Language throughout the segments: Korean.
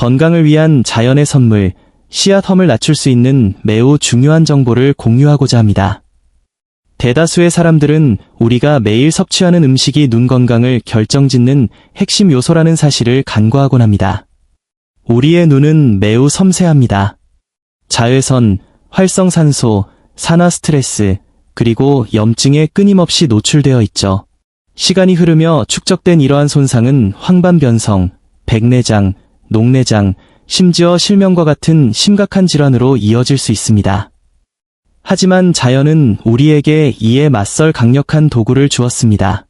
건강을 위한 자연의 선물, 씨앗 험을 낮출 수 있는 매우 중요한 정보를 공유하고자 합니다. 대다수의 사람들은 우리가 매일 섭취하는 음식이 눈 건강을 결정짓는 핵심 요소라는 사실을 간과하곤 합니다. 우리의 눈은 매우 섬세합니다. 자외선, 활성산소, 산화 스트레스, 그리고 염증에 끊임없이 노출되어 있죠. 시간이 흐르며 축적된 이러한 손상은 황반변성, 백내장, 녹내장, 심지어 실명과 같은 심각한 질환으로 이어질 수 있습니다. 하지만 자연은 우리에게 이에 맞설 강력한 도구를 주었습니다.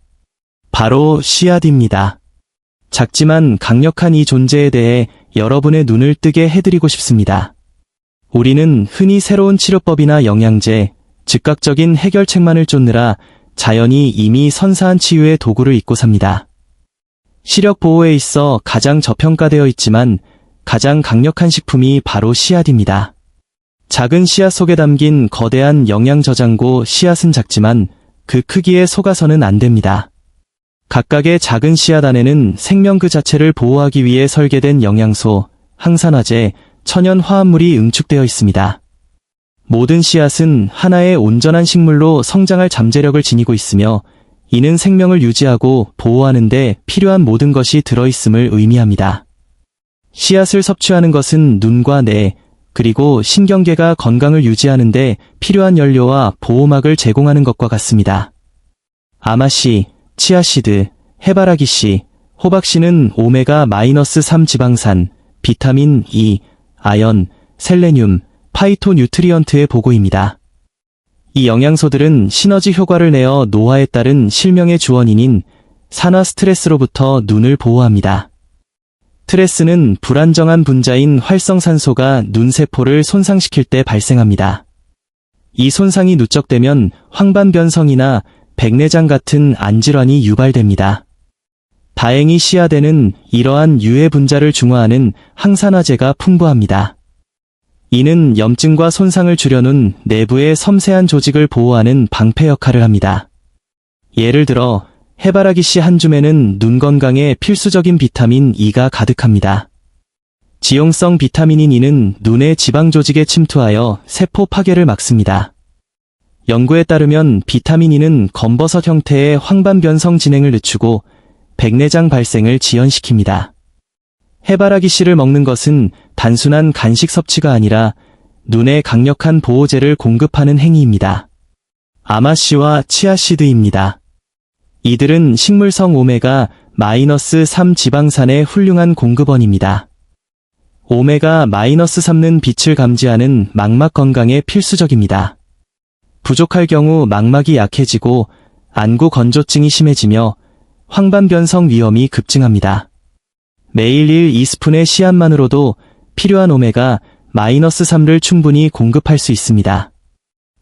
바로 씨앗입니다. 작지만 강력한 이 존재에 대해 여러분의 눈을 뜨게 해드리고 싶습니다. 우리는 흔히 새로운 치료법이나 영양제, 즉각적인 해결책만을 쫓느라 자연이 이미 선사한 치유의 도구를 잊고 삽니다. 시력 보호에 있어 가장 저평가되어 있지만 가장 강력한 식품이 바로 씨앗입니다. 작은 씨앗 속에 담긴 거대한 영양 저장고 씨앗은 작지만 그 크기에 속아서는 안 됩니다. 각각의 작은 씨앗 안에는 생명 그 자체를 보호하기 위해 설계된 영양소, 항산화제, 천연 화합물이 응축되어 있습니다. 모든 씨앗은 하나의 온전한 식물로 성장할 잠재력을 지니고 있으며 이는 생명을 유지하고 보호하는데 필요한 모든 것이 들어있음을 의미합니다. 씨앗을 섭취하는 것은 눈과 뇌, 그리고 신경계가 건강을 유지하는데 필요한 연료와 보호막을 제공하는 것과 같습니다. 아마씨, 치아씨드, 해바라기씨, 호박씨는 오메가-3 지방산, 비타민 E, 아연, 셀레늄, 파이토 뉴트리언트의 보고입니다. 이 영양소들은 시너지 효과를 내어 노화에 따른 실명의 주원인인 산화 스트레스로부터 눈을 보호합니다. 스트레스는 불안정한 분자인 활성산소가 눈세포를 손상시킬 때 발생합니다. 이 손상이 누적되면 황반변성이나 백내장 같은 안질환이 유발됩니다. 다행히 씨앗에는 이러한 유해 분자를 중화하는 항산화제가 풍부합니다. 이는 염증과 손상을 줄여놓은 내부의 섬세한 조직을 보호하는 방패 역할을 합니다. 예를 들어 해바라기 씨 한 줌에는 눈 건강에 필수적인 비타민 E가 가득합니다. 지용성 비타민인 E는 눈의 지방 조직에 침투하여 세포 파괴를 막습니다. 연구에 따르면 비타민 E는 검버섯 형태의 황반 변성 진행을 늦추고 백내장 발생을 지연시킵니다. 해바라기 씨를 먹는 것은 단순한 간식 섭취가 아니라 눈에 강력한 보호제를 공급하는 행위입니다. 아마씨와 치아씨드입니다. 이들은 식물성 오메가 마이너스 3 지방산의 훌륭한 공급원입니다. 오메가 마이너스 3는 빛을 감지하는 망막 건강에 필수적입니다. 부족할 경우 망막이 약해지고 안구 건조증이 심해지며 황반변성 위험이 급증합니다. 매일 1 2스푼의 씨앗만으로도 필요한 오메가 마이너스 3를 충분히 공급할 수 있습니다.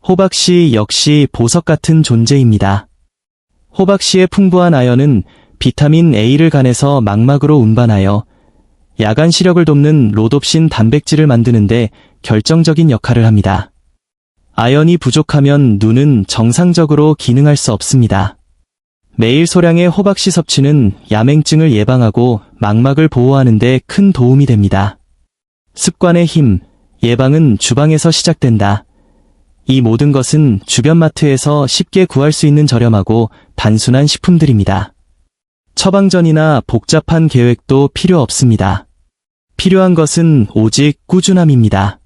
호박씨 역시 보석 같은 존재입니다. 호박씨의 풍부한 아연은 비타민 A를 간에서 망막으로 운반하여 야간 시력을 돕는 로놉신 단백질을 만드는데 결정적인 역할을 합니다. 아연이 부족하면 눈은 정상적으로 기능할 수 없습니다. 매일 소량의 호박씨 섭취는 야맹증을 예방하고 망막을 보호하는 데 큰 도움이 됩니다. 습관의 힘, 예방은 주방에서 시작된다. 이 모든 것은 주변 마트에서 쉽게 구할 수 있는 저렴하고 단순한 식품들입니다. 처방전이나 복잡한 계획도 필요 없습니다. 필요한 것은 오직 꾸준함입니다.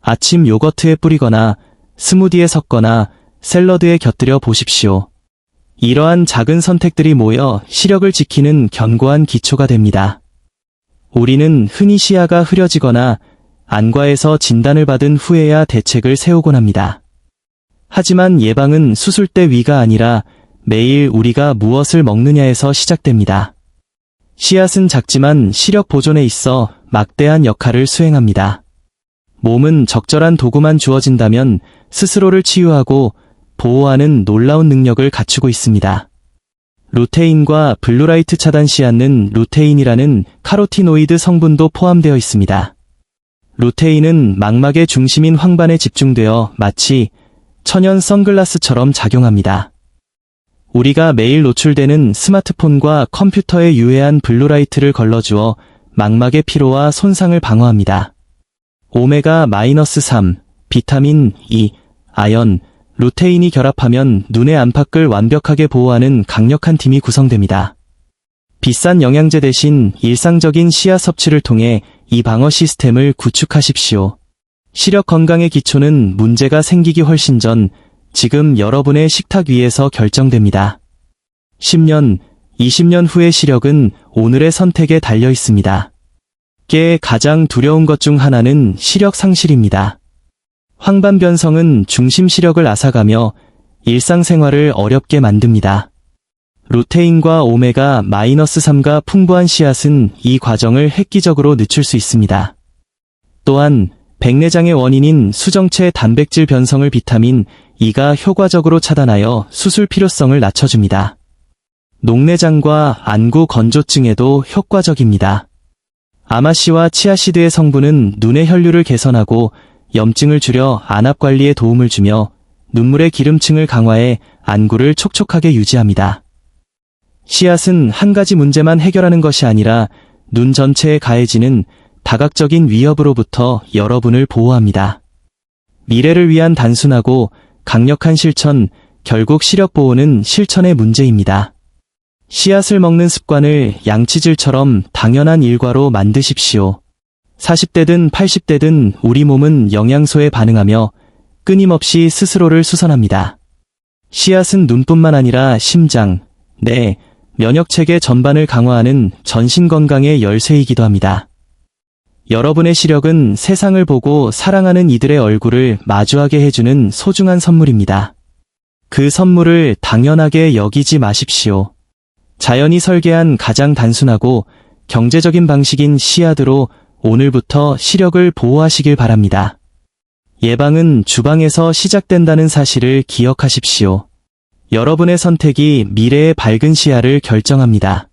아침 요거트에 뿌리거나 스무디에 섞거나 샐러드에 곁들여 보십시오. 이러한 작은 선택들이 모여 시력을 지키는 견고한 기초가 됩니다. 우리는 흔히 시야가 흐려지거나 안과에서 진단을 받은 후에야 대책을 세우곤 합니다. 하지만 예방은 수술 때 위가 아니라 매일 우리가 무엇을 먹느냐에서 시작됩니다. 씨앗은 작지만 시력 보존에 있어 막대한 역할을 수행합니다. 몸은 적절한 도구만 주어진다면 스스로를 치유하고 보호하는 놀라운 능력을 갖추고 있습니다. 루테인과 블루라이트 차단 씨앗는 루테인이라는 카로티노이드 성분도 포함되어 있습니다. 루테인은 망막의 중심인 황반에 집중되어 마치 천연 선글라스처럼 작용합니다. 우리가 매일 노출되는 스마트폰과 컴퓨터에 유해한 블루라이트를 걸러주어 망막의 피로와 손상을 방어합니다. 오메가-3, 비타민 E, 아연, 루테인이 결합하면 눈의 안팎을 완벽하게 보호하는 강력한 팀이 구성됩니다. 비싼 영양제 대신 일상적인 씨앗 섭취를 통해 이 방어 시스템을 구축하십시오. 시력 건강의 기초는 문제가 생기기 훨씬 전 지금 여러분의 식탁 위에서 결정됩니다. 10년, 20년 후의 시력은 오늘의 선택에 달려 있습니다. 깨의 가장 두려운 것 중 하나는 시력 상실입니다. 황반변성은 중심 시력을 앗아가며 일상생활을 어렵게 만듭니다. 루테인과 오메가 마이너스 3가 풍부한 씨앗은 이 과정을 획기적으로 늦출 수 있습니다. 또한 백내장의 원인인 수정체 단백질 변성을 비타민 E가 효과적으로 차단하여 수술 필요성을 낮춰줍니다. 녹내장과 안구 건조증에도 효과적입니다. 아마씨와 치아시드의 성분은 눈의 혈류를 개선하고 염증을 줄여 안압 관리에 도움을 주며 눈물의 기름층을 강화해 안구를 촉촉하게 유지합니다. 씨앗은 한 가지 문제만 해결하는 것이 아니라 눈 전체에 가해지는 다각적인 위협으로부터 여러분을 보호합니다. 미래를 위한 단순하고 강력한 실천, 결국 시력 보호는 실천의 문제입니다. 씨앗을 먹는 습관을 양치질처럼 당연한 일과로 만드십시오. 40대든 80대든 우리 몸은 영양소에 반응하며 끊임없이 스스로를 수선합니다. 씨앗은 눈뿐만 아니라 심장, 뇌, 면역체계 전반을 강화하는 전신 건강의 열쇠이기도 합니다. 여러분의 시력은 세상을 보고 사랑하는 이들의 얼굴을 마주하게 해주는 소중한 선물입니다. 그 선물을 당연하게 여기지 마십시오. 자연이 설계한 가장 단순하고 경제적인 방식인 씨앗으로 오늘부터 시력을 보호하시길 바랍니다. 예방은 주방에서 시작된다는 사실을 기억하십시오. 여러분의 선택이 미래의 밝은 시야를 결정합니다.